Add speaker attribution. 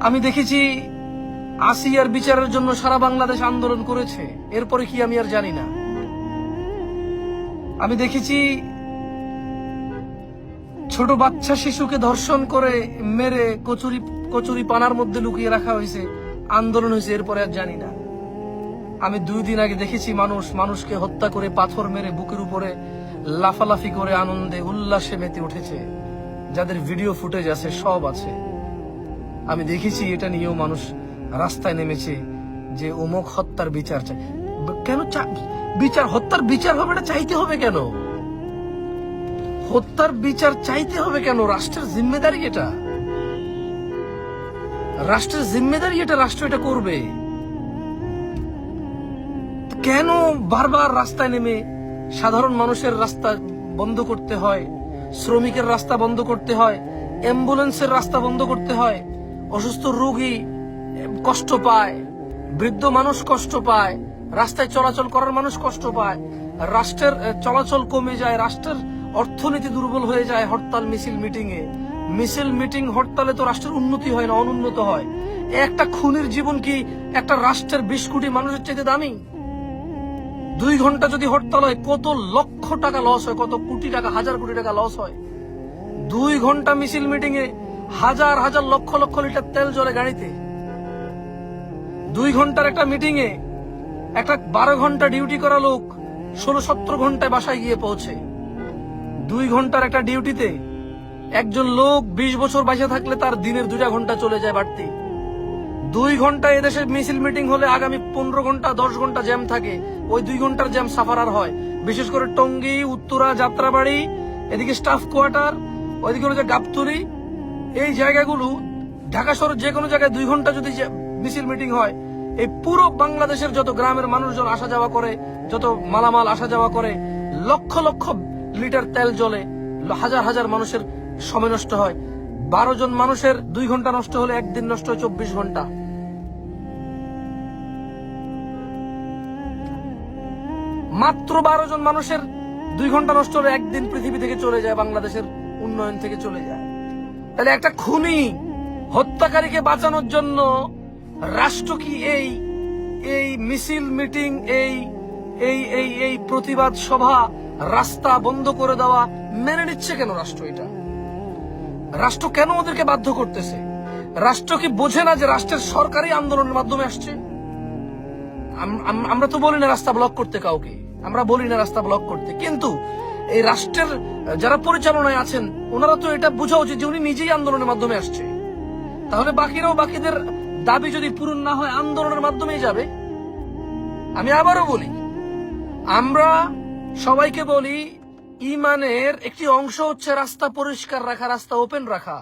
Speaker 1: আমি দেখেছি আসিয়ার বিচারের জন্য সারা বাংলাদেশ আন্দোলন করেছে। এরপরে কি আমি আর জানি না। আমি দেখেছি ছোট বাচ্চা শিশুকে ধর্ষণ করে মেরে কচুরি কচুরি পানার মধ্যে লুকিয়ে রাখা হয়েছে। আন্দোলন হয়েছে, এরপরে আর জানি না। আমি দুই দিন আগে দেখেছি মানুষ, মানুষকে হত্যা করে পাথর মেরে বুকের উপরে লাফালাফি করে আনন্দে উল্লাসে মেতে উঠেছে। যাদের ভিডিও ফুটেজ আছে, সব আছে। আমি দেখেছি এটা নিয়েও মানুষ রাস্তায় নেমেছে যে অমুক হত্যার বিচার চাই কেন বিচার হত্যার বিচার হবে এটা চাইতে হবে কেন? হত্যার বিচার চাইতে হবে কেন? রাষ্ট্রের জিম্মেদারি এটা। রাষ্ট্রের জিম্মেদারি এটা, রাষ্ট্র এটা করবে। কেন বারবার রাস্তায় নেমে সাধারণ মানুষের রাস্তা বন্ধ করতে হয়, শ্রমিকের রাস্তা বন্ধ করতে হয়, অ্যাম্বুলেন্সের রাস্তা বন্ধ করতে হয়? অসুস্থ রোগী কষ্ট পায়, বৃদ্ধ মানুষ কষ্ট পায়, রাস্তায় চলাচল করার মানুষ কষ্ট পায়, রাষ্ট্রের চলাচল কমে যায়, রাষ্ট্রের অর্থনীতি দুর্বল হয়ে যায় হরতাল, মিছিল, মিটিং এ। মিছিল, মিটিং, হরতালে তো রাষ্ট্রের উন্নতি হয় না, অনুন্নত হয়। একটা খুনির জীবন কি একটা রাষ্ট্রের বিশ কোটি মানুষের চাইতে দামি? দুই ঘণ্টা যদি হরতাল হয়, কত লক্ষ টাকা লস হয়, কত কোটি টাকা, হাজার কোটি টাকা লস হয়। দুই ঘণ্টা মিছিল, মিটিং এ হাজার হাজার লক্ষ লক্ষ লিটার তেল জলে গাড়িতে। দুই ঘণ্টার একটা মিটিং এ একটা বারো ঘণ্টা ডিউটি করা লোক ষোলো সতেরো ঘন্টায় বাসায় গিয়ে পৌঁছে। দুই ঘণ্টার একটা ডিউটিতে একজন লোক বিশ বছর বাসে থাকলে তার দিনের দুটা ঘণ্টা চলে যায় বাড়তি। দুই ঘণ্টা এদেশে মিছিল মিটিং হলে আগামী পনেরো ঘণ্টা, দশ ঘণ্টা জ্যাম থাকে। ওই দুই ঘণ্টার জ্যাম সাফারার হয়। বিশেষ করে টঙ্গী, উত্তরা, যাত্রাবাড়ি, এদিকে স্টাফ কোয়ার্টার ওইদিকে হলো যে এই জায়গাগুলো ঢাকা শহরের যে কোনো জায়গায় দুই ঘণ্টা যদি মিছিল মিটিং হয়, এই পুরো বাংলাদেশের যত গ্রামের মানুষজন আসা যাওয়া করে, যত মালামাল আসা যাওয়া করে, লক্ষ লক্ষ লিটার তেল জ্বলে, হাজার হাজার মানুষের সময় নষ্ট হয়। বারো জন মানুষের দুই ঘণ্টা নষ্ট হলে একদিন নষ্ট হয় চব্বিশ ঘণ্টা। মাত্র বারো জন মানুষের দুই ঘণ্টা নষ্ট হলে একদিন পৃথিবী থেকে চলে যায়, বাংলাদেশের উন্নয়ন থেকে চলে যায়। তাহলে একটা খুনি হত্যাকারীকে বাঁচানোর জন্য রাষ্ট্র কি এই এই মিছিল, মিটিং, এই এই এই এই প্রতিবাদ সভা রাস্তা বন্ধ করে দেওয়া মেনে নিচ্ছে কেন রাষ্ট্র এটা? রাষ্ট্র কেন ওদেরকে বাধ্য করতেছে? রাষ্ট্র কি বোঝে না যে রাষ্ট্রের সরকারি আন্দোলনের মাধ্যমে আসছে? আম- আম- আমরা তো বলি না রাস্তা ব্লক করতে কাউকে। আমরা বলি না রাস্তা ব্লক করতে। কিন্তু এই রাষ্ট্রের, যারা পরিচালনায় আছেন, ওনারা তো এটা বোঝা উচিত যে উনি নিজেই আন্দোলনের মাধ্যমে আসছে। তাহলে বাকিরাও বাকিদের দাবি যদি পূরণ না হয়, আন্দোলনের মাধ্যমেই যাবে। আমি আবারও বলি, আমরা সবাইকে বলি, ইমানের একটি অংশ হচ্ছে রাস্তা পরিষ্কার রাখা, রাস্তা ওপেন রাখা।